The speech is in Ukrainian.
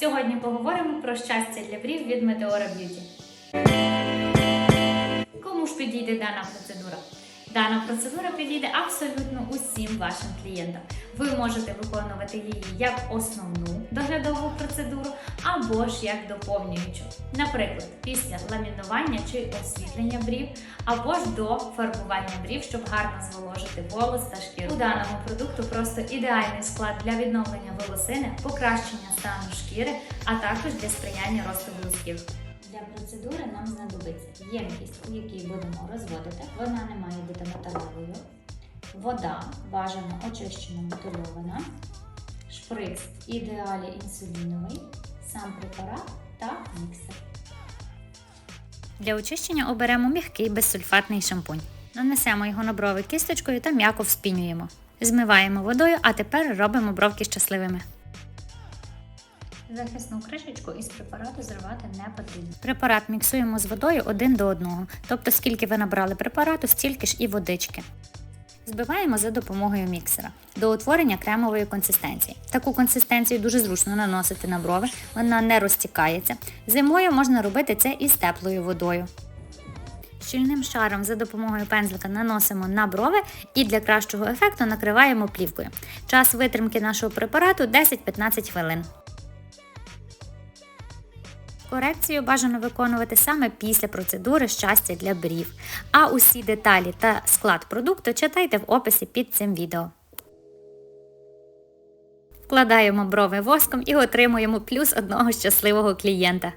Сьогодні поговоримо про щастя для брів від Meteora Beauty. Кому ж підійде дана процедура? Дана процедура підійде абсолютно усім вашим клієнтам. Ви можете виконувати її як основну доглядову процедуру, або ж як доповнюючу. Наприклад, після ламінування чи освітлення брів, або ж до фарбування брів, щоб гарно зволожити волос та шкіру. У даному продукту просто ідеальний склад для відновлення волосини, покращення стану шкіри, а також для сприяння росту волосків. Для процедури нам знадобиться ємкість, у якій будемо розводити. Вона не має бути металевою, вода, бажано очищена бутильована, шприц ідеалі інсуліновий, сам препарат та міксер. Для очищення оберемо м'який безсульфатний шампунь. Нанесемо його на брови кисточкою та м'яко вспінюємо. Змиваємо водою, а тепер робимо бровки щасливими. Захисну кришечку із препарату зривати не потрібно. Препарат міксуємо з водою один до одного, тобто скільки ви набрали препарату, стільки ж і водички. Збиваємо за допомогою міксера до утворення кремової консистенції. Таку консистенцію дуже зручно наносити на брови, вона не розтікається. Зимою можна робити це із теплою водою. Щільним шаром за допомогою пензлика наносимо на брови і для кращого ефекту накриваємо плівкою. Час витримки нашого препарату 10-15 хвилин. Корекцію бажано виконувати саме після процедури щастя для брів. А усі деталі та склад продукту читайте в описі під цим відео. Вкладаємо брови воском і отримуємо плюс одного щасливого клієнта.